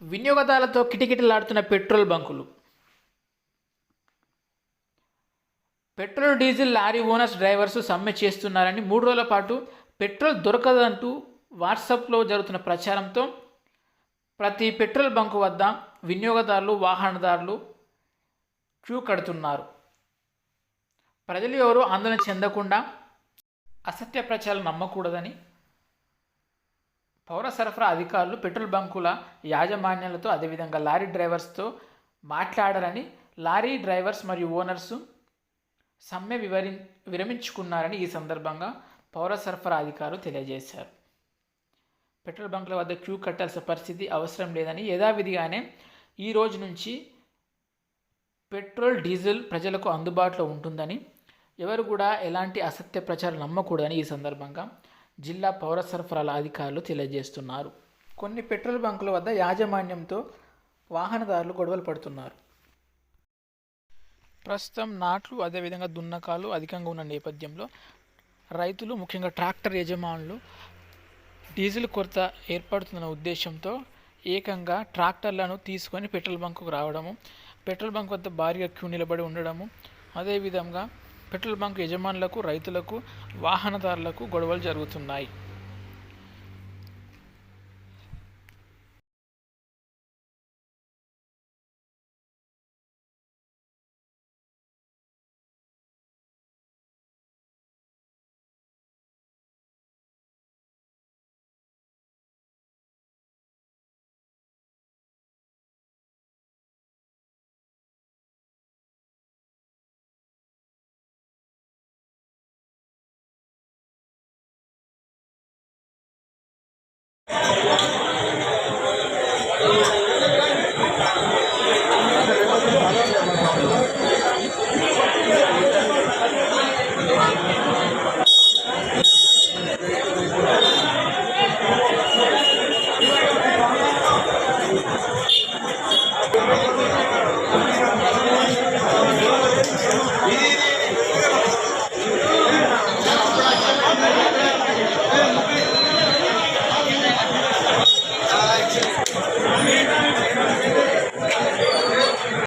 వినియోగదారులతో కిటకిటలాడుతున్న petrol బంకులు. Petrol diesel lorry owners drivers సమ్మె చేస్తున్నారని మూడు రోజుల పాటు పెట్రోల్ దొరకదంటూ వాట్సాప్లో జరుగుతున్న ప్రచారంతో ప్రతి పెట్రోల్ బంకు వద్ద వినియోగదారులు వాహనదారులు క్యూ కడుతున్నారు. ప్రజలు ఎవరు ఆందోళన చెందకుండా అసత్య ప్రచారం నమ్మకూడదని పౌర సరఫరా అధికారులు పెట్రోల్ బంకుల యాజమాన్యాలతో అదేవిధంగా లారీ డ్రైవర్స్తో మాట్లాడారని లారీ డ్రైవర్స్ మరియు ఓనర్స్ సమ్మె వివరి విరమించుకున్నారని ఈ సందర్భంగా పౌర సరఫరా అధికారులు తెలియజేశారు. పెట్రోల్ బంకుల వద్ద క్యూ కట్టాల్సిన పరిస్థితి అవసరం లేదని యథావిధిగానే ఈ రోజు నుంచి పెట్రోల్ డీజిల్ ప్రజలకు అందుబాటులో ఉంటుందని ఎవరు కూడా ఎలాంటి అసత్య ప్రచారం నమ్మకూడదని ఈ సందర్భంగా జిల్లా పౌర సరఫరాల అధికారులు తెలియజేస్తున్నారు. కొన్ని పెట్రోల్ బంకుల వద్ద యాజమాన్యంతో వాహనదారులు గొడవలు పడుతున్నారు. ప్రస్తుతం నాట్లు అదేవిధంగా దున్నకాలు అధికంగా ఉన్న నేపథ్యంలో రైతులు ముఖ్యంగా ట్రాక్టర్ యజమానులు డీజిల్ కొరత ఏర్పడుతున్న ఉద్దేశంతో ఏకంగా ట్రాక్టర్లను తీసుకొని పెట్రోల్ బంకుకు రావడము పెట్రోల్ బంక్ వద్ద భారీగా క్యూ నిలబడి ఉండడము అదేవిధంగా పెట్రోల్ బంక్ యజమానులకు రైతులకు వాహనదారులకు గొడవలు జరుగుతున్నాయి.